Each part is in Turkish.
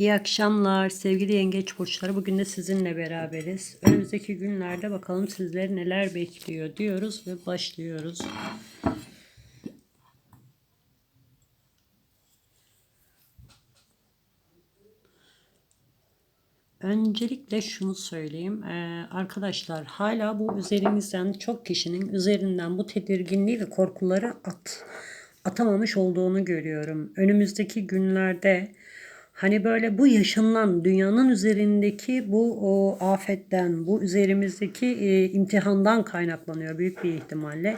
İyi akşamlar sevgili yengeç burçları. Bugün de sizinle beraberiz. Önümüzdeki günlerde bakalım sizleri neler bekliyor diyoruz ve başlıyoruz. Öncelikle şunu söyleyeyim. Ee, arkadaşlar hala bu üzerimizden çok kişinin üzerinden bu tedirginliği ve korkuları at, atamamış olduğunu görüyorum. Önümüzdeki günlerde Hani böyle bu yaşanılan dünyanın üzerindeki bu o afetten, bu üzerimizdeki e, imtihandan kaynaklanıyor büyük bir ihtimalle.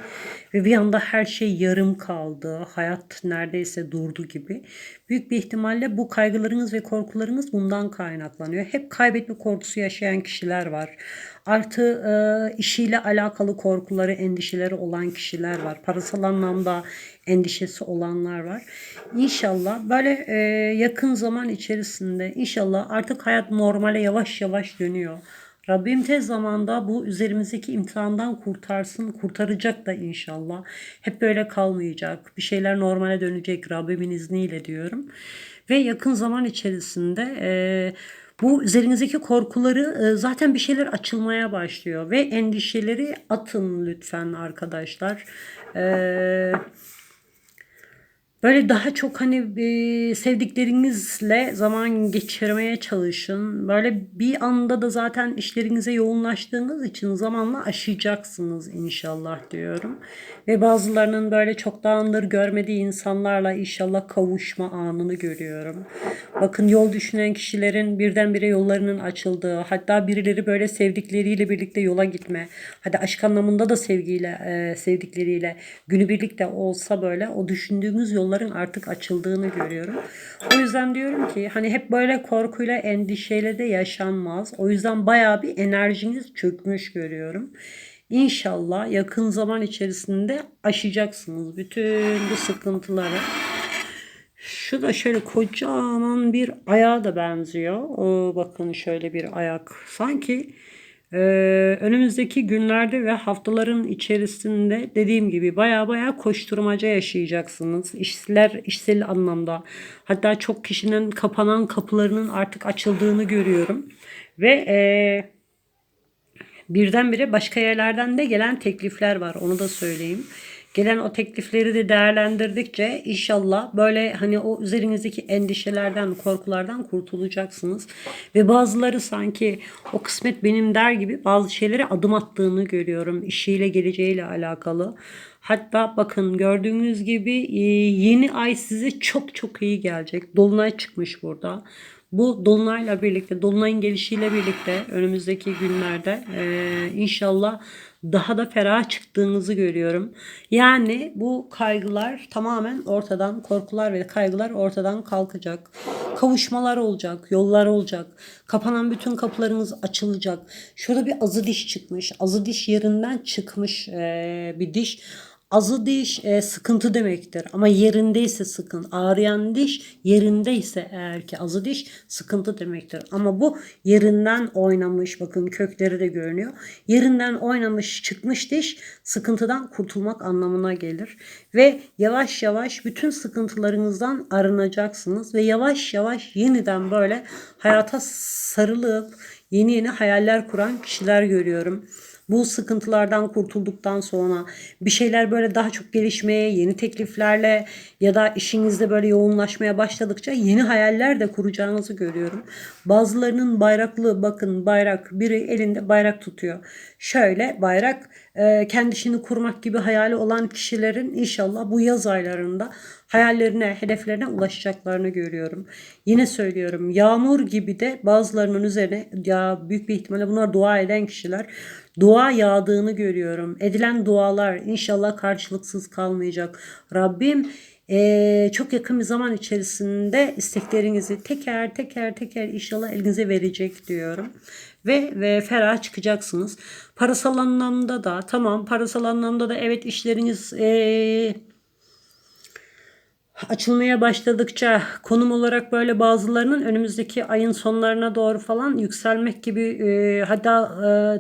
Ve bir anda her şey yarım kaldı. Hayat neredeyse durdu gibi. Büyük bir ihtimalle bu kaygılarınız ve korkularınız bundan kaynaklanıyor. Hep kaybetme korkusu yaşayan kişiler var. Artı e, işiyle alakalı korkuları, endişeleri olan kişiler var. Parasal anlamda endişesi olanlar var. İnşallah böyle e, yakın zaman içerisinde inşallah artık hayat normale yavaş yavaş dönüyor. Rabbim tez zamanda bu üzerimizdeki imtihandan kurtarsın, kurtaracak da inşallah. Hep böyle kalmayacak. Bir şeyler normale dönecek Rabbimin izniyle diyorum. Ve yakın zaman içerisinde e, bu üzerinizdeki korkuları e, zaten bir şeyler açılmaya başlıyor. Ve endişeleri atın lütfen arkadaşlar. Eee Böyle daha çok hani e, sevdiklerinizle zaman geçirmeye çalışın. Böyle bir anda da zaten işlerinize yoğunlaştığınız için zamanla aşacaksınız inşallah diyorum. Ve bazılarının böyle çok dağındır görmediği insanlarla inşallah kavuşma anını görüyorum. Bakın yol düşünen kişilerin birdenbire yollarının açıldığı, hatta birileri böyle sevdikleriyle birlikte yola gitme. Hadi aşk anlamında da sevgiyle, e, sevdikleriyle günübirlik de olsa böyle o düşündüğünüz yolların artık açıldığını görüyorum. O yüzden diyorum ki hani hep böyle korkuyla, endişeyle de yaşanmaz. O yüzden bayağı bir enerjiniz çökmüş görüyorum. İnşallah yakın zaman içerisinde aşacaksınız bütün bu sıkıntıları. Şu da şöyle kocaman bir ayağa da benziyor. O bakın şöyle bir ayak. Sanki e, önümüzdeki günlerde ve haftaların içerisinde dediğim gibi baya baya koşturmaca yaşayacaksınız. İşler işsel anlamda. Hatta çok kişinin kapanan kapılarının artık açıldığını görüyorum. Ve e, birdenbire başka yerlerden de gelen teklifler var. Onu da söyleyeyim. Gelen o teklifleri de değerlendirdikçe inşallah böyle hani o üzerinizdeki endişelerden, korkulardan kurtulacaksınız. Ve bazıları sanki o kısmet benim der gibi bazı şeylere adım attığını görüyorum. İşiyle geleceğiyle alakalı. Hatta bakın gördüğünüz gibi e, yeni ay size çok çok iyi gelecek. Dolunay çıkmış burada. Bu dolunayla birlikte, dolunayın gelişiyle birlikte önümüzdeki günlerde e, inşallah daha da ferah çıktığınızı görüyorum. Yani bu kaygılar tamamen ortadan, korkular ve kaygılar ortadan kalkacak. Kavuşmalar olacak, yollar olacak. Kapanan bütün kapılarınız açılacak. Şurada bir azı diş çıkmış. Azı diş yerinden çıkmış e, bir diş. Azı diş e, sıkıntı demektir ama yerindeyse sıkın. Ağrıyan diş yerindeyse eğer ki azı diş sıkıntı demektir. Ama bu yerinden oynamış bakın kökleri de görünüyor. Yerinden oynamış çıkmış diş sıkıntıdan kurtulmak anlamına gelir. Ve yavaş yavaş bütün sıkıntılarınızdan arınacaksınız. Ve yavaş yavaş yeniden böyle hayata sarılıp yeni yeni hayaller kuran kişiler görüyorum bu sıkıntılardan kurtulduktan sonra bir şeyler böyle daha çok gelişmeye, yeni tekliflerle ya da işinizde böyle yoğunlaşmaya başladıkça yeni hayaller de kuracağınızı görüyorum. Bazılarının bayraklı bakın bayrak biri elinde bayrak tutuyor. Şöyle bayrak kendi işini kurmak gibi hayali olan kişilerin inşallah bu yaz aylarında hayallerine, hedeflerine ulaşacaklarını görüyorum. Yine söylüyorum yağmur gibi de bazılarının üzerine ya büyük bir ihtimalle bunlar dua eden kişiler dua yağdığını görüyorum. Edilen dualar inşallah karşılıksız kalmayacak. Rabbim ee, çok yakın bir zaman içerisinde isteklerinizi teker teker teker inşallah elinize verecek diyorum. Ve, ve ferah çıkacaksınız. Parasal anlamda da tamam parasal anlamda da evet işleriniz ee, açılmaya başladıkça konum olarak böyle bazılarının önümüzdeki ayın sonlarına doğru falan yükselmek gibi e, hatta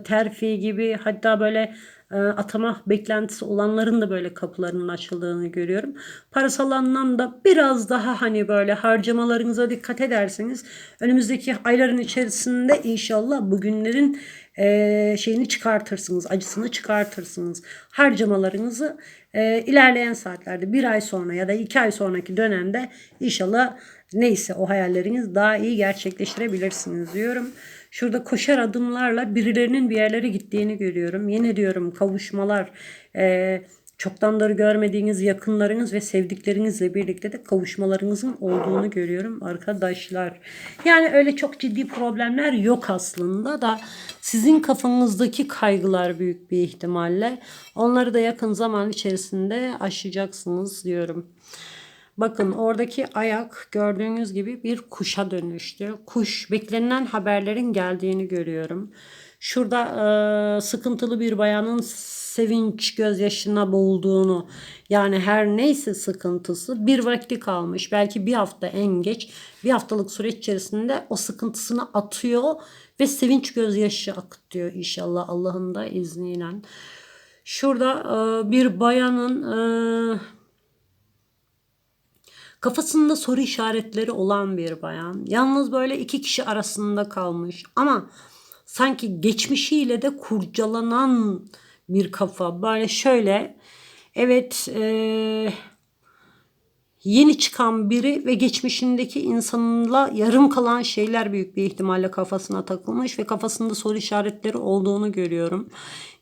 e, terfi gibi hatta böyle atama beklentisi olanların da böyle kapılarının açıldığını görüyorum. Parasal anlamda biraz daha hani böyle harcamalarınıza dikkat ederseniz önümüzdeki ayların içerisinde inşallah bugünlerin e, şeyini çıkartırsınız, acısını çıkartırsınız. Harcamalarınızı e, ilerleyen saatlerde bir ay sonra ya da iki ay sonraki dönemde inşallah neyse o hayalleriniz daha iyi gerçekleştirebilirsiniz diyorum. Şurada koşar adımlarla birilerinin bir yerlere gittiğini görüyorum. Yine diyorum kavuşmalar, e, çoktandır görmediğiniz yakınlarınız ve sevdiklerinizle birlikte de kavuşmalarınızın olduğunu görüyorum arkadaşlar. Yani öyle çok ciddi problemler yok aslında da sizin kafanızdaki kaygılar büyük bir ihtimalle. Onları da yakın zaman içerisinde aşacaksınız diyorum. Bakın oradaki ayak gördüğünüz gibi bir kuşa dönüştü. Kuş beklenilen haberlerin geldiğini görüyorum. Şurada e, sıkıntılı bir bayanın sevinç gözyaşına boğulduğunu yani her neyse sıkıntısı bir vakti kalmış. Belki bir hafta en geç bir haftalık süreç içerisinde o sıkıntısını atıyor ve sevinç gözyaşı akıtıyor inşallah Allah'ın da izniyle. Şurada e, bir bayanın e, Kafasında soru işaretleri olan bir bayan. Yalnız böyle iki kişi arasında kalmış ama sanki geçmişiyle de kurcalanan bir kafa. Böyle şöyle evet eee yeni çıkan biri ve geçmişindeki insanla yarım kalan şeyler büyük bir ihtimalle kafasına takılmış ve kafasında soru işaretleri olduğunu görüyorum.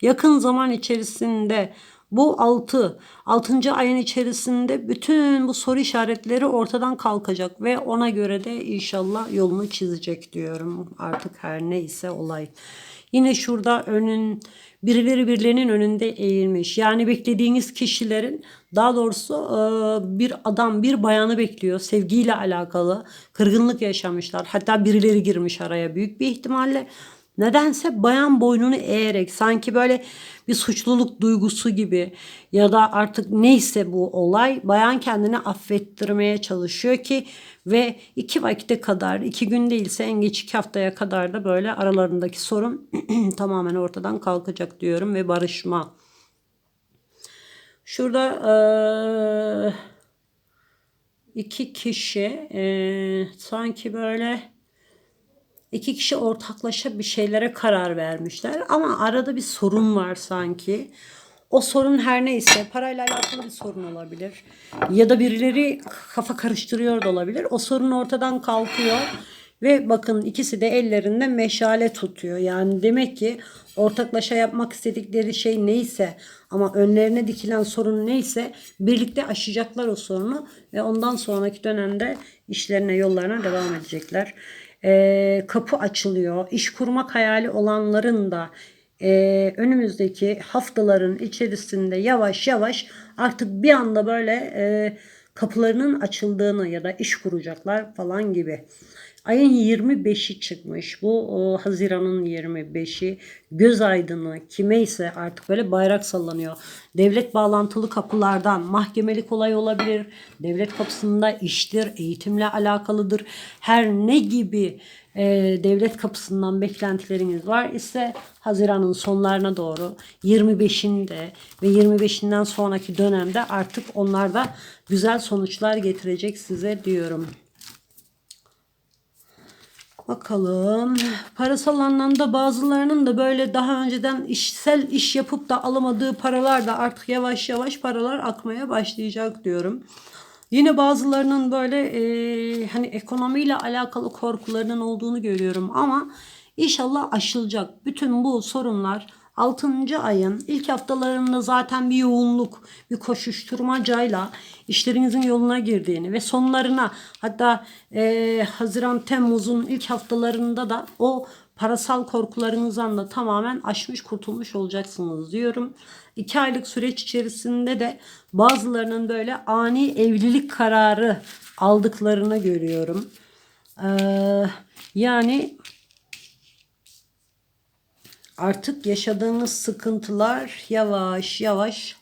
Yakın zaman içerisinde bu 6, 6. ayın içerisinde bütün bu soru işaretleri ortadan kalkacak ve ona göre de inşallah yolunu çizecek diyorum. Artık her neyse olay. Yine şurada önün birileri birilerinin önünde eğilmiş. Yani beklediğiniz kişilerin daha doğrusu bir adam bir bayanı bekliyor sevgiyle alakalı kırgınlık yaşamışlar. Hatta birileri girmiş araya büyük bir ihtimalle. Nedense bayan boynunu eğerek sanki böyle bir suçluluk duygusu gibi ya da artık neyse bu olay bayan kendini affettirmeye çalışıyor ki ve iki vakite kadar iki gün değilse en geç iki haftaya kadar da böyle aralarındaki sorun tamamen ortadan kalkacak diyorum ve barışma. Şurada ee, iki kişi ee, sanki böyle İki kişi ortaklaşa bir şeylere karar vermişler ama arada bir sorun var sanki. O sorun her neyse parayla alakalı bir sorun olabilir. Ya da birileri kafa karıştırıyor da olabilir. O sorun ortadan kalkıyor. Ve bakın ikisi de ellerinde meşale tutuyor. Yani demek ki ortaklaşa yapmak istedikleri şey neyse ama önlerine dikilen sorun neyse birlikte aşacaklar o sorunu ve ondan sonraki dönemde işlerine yollarına devam edecekler e, kapı açılıyor. İş kurmak hayali olanların da e, önümüzdeki haftaların içerisinde yavaş yavaş artık bir anda böyle e, kapılarının açıldığını ya da iş kuracaklar falan gibi. Ayın 25'i çıkmış. Bu o, Haziran'ın 25'i. Göz aydını kimeyse artık böyle bayrak sallanıyor. Devlet bağlantılı kapılardan mahkemelik olay olabilir. Devlet kapısında iştir, eğitimle alakalıdır. Her ne gibi e, devlet kapısından beklentileriniz var ise Haziran'ın sonlarına doğru 25'inde ve 25'inden sonraki dönemde artık onlar da güzel sonuçlar getirecek size diyorum. Bakalım. Parasal anlamda bazılarının da böyle daha önceden işsel iş yapıp da alamadığı paralar da artık yavaş yavaş paralar akmaya başlayacak diyorum. Yine bazılarının böyle e, hani ekonomiyle alakalı korkularının olduğunu görüyorum ama inşallah aşılacak. Bütün bu sorunlar 6. ayın ilk haftalarında zaten bir yoğunluk, bir koşuşturmacayla işlerinizin yoluna girdiğini ve sonlarına hatta e, Haziran Temmuz'un ilk haftalarında da o parasal korkularınızdan da tamamen aşmış kurtulmuş olacaksınız diyorum. İki aylık süreç içerisinde de bazılarının böyle ani evlilik kararı aldıklarını görüyorum. Ee, yani artık yaşadığınız sıkıntılar yavaş yavaş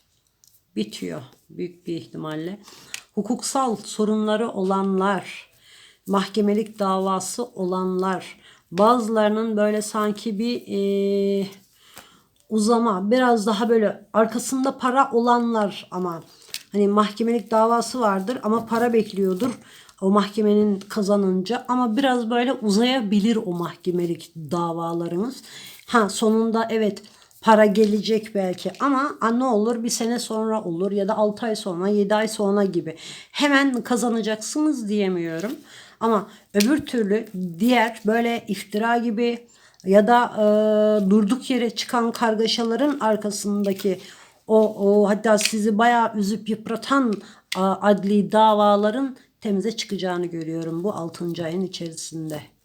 bitiyor büyük bir ihtimalle. Hukuksal sorunları olanlar, mahkemelik davası olanlar, bazılarının böyle sanki bir e, uzama, biraz daha böyle arkasında para olanlar ama hani mahkemelik davası vardır ama para bekliyordur o mahkemenin kazanınca ama biraz böyle uzayabilir o mahkemelik davalarınız. Ha sonunda evet para gelecek belki ama ne olur bir sene sonra olur ya da 6 ay sonra 7 ay sonra gibi hemen kazanacaksınız diyemiyorum. Ama öbür türlü diğer böyle iftira gibi ya da e, durduk yere çıkan kargaşaların arkasındaki o, o hatta sizi bayağı üzüp yıpratan a, adli davaların temize çıkacağını görüyorum bu 6. ayın içerisinde.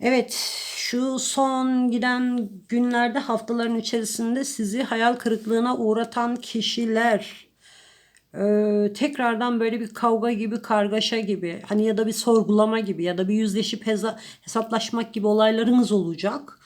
Evet, şu son giden günlerde haftaların içerisinde sizi hayal kırıklığına uğratan kişiler ee, tekrardan böyle bir kavga gibi, kargaşa gibi, hani ya da bir sorgulama gibi ya da bir yüzleşip hesa- hesaplaşmak gibi olaylarınız olacak.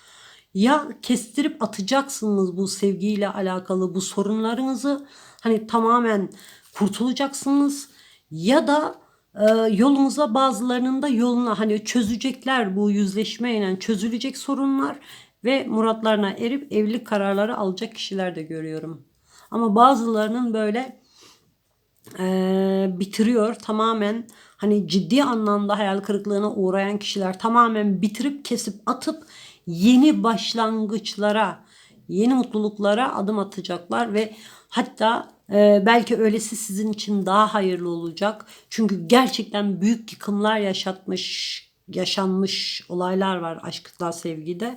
Ya kestirip atacaksınız bu sevgiyle alakalı bu sorunlarınızı. Hani tamamen kurtulacaksınız ya da e, yolunuza bazılarının da yoluna hani çözecekler bu yüzleşmeyle çözülecek sorunlar ve muratlarına erip evlilik kararları alacak kişiler de görüyorum. Ama bazılarının böyle e, bitiriyor tamamen hani ciddi anlamda hayal kırıklığına uğrayan kişiler tamamen bitirip kesip atıp yeni başlangıçlara yeni mutluluklara adım atacaklar ve hatta e, belki öylesi sizin için daha hayırlı olacak çünkü gerçekten büyük yıkımlar yaşatmış yaşanmış olaylar var aşkta sevgide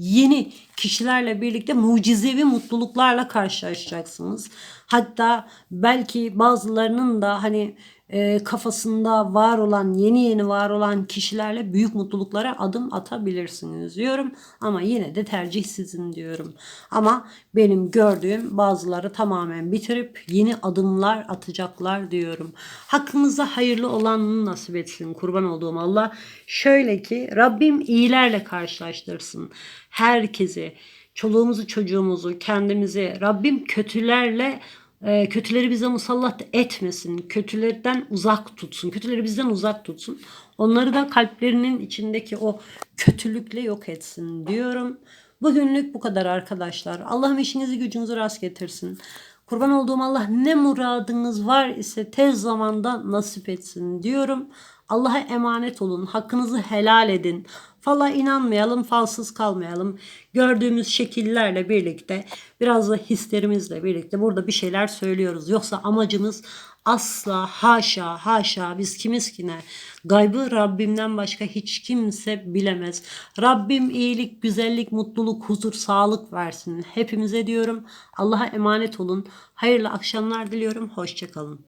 yeni kişilerle birlikte mucizevi mutluluklarla karşılaşacaksınız. Hatta belki bazılarının da hani e, kafasında var olan yeni yeni var olan kişilerle büyük mutluluklara adım atabilirsiniz diyorum. Ama yine de tercih sizin diyorum. Ama benim gördüğüm bazıları tamamen bitirip yeni adımlar atacaklar diyorum. Hakkınıza hayırlı olanını nasip etsin kurban olduğum Allah. Şöyle ki Rabbim iyilerle karşılaştırsın. Herkesi çoluğumuzu çocuğumuzu kendimizi Rabbim kötülerle e, kötüleri bize musallat etmesin. Kötülerden uzak tutsun. Kötüleri bizden uzak tutsun. Onları da kalplerinin içindeki o kötülükle yok etsin diyorum. Bugünlük bu kadar arkadaşlar. Allah'ım işinizi gücünüzü rast getirsin. Kurban olduğum Allah ne muradınız var ise tez zamanda nasip etsin diyorum. Allah'a emanet olun. Hakkınızı helal edin. Fala inanmayalım, falsız kalmayalım. Gördüğümüz şekillerle birlikte, biraz da hislerimizle birlikte burada bir şeyler söylüyoruz. Yoksa amacımız asla haşa haşa biz kimiz ki ne? Gaybı Rabbimden başka hiç kimse bilemez. Rabbim iyilik, güzellik, mutluluk, huzur, sağlık versin. Hepimize diyorum. Allah'a emanet olun. Hayırlı akşamlar diliyorum. Hoşçakalın.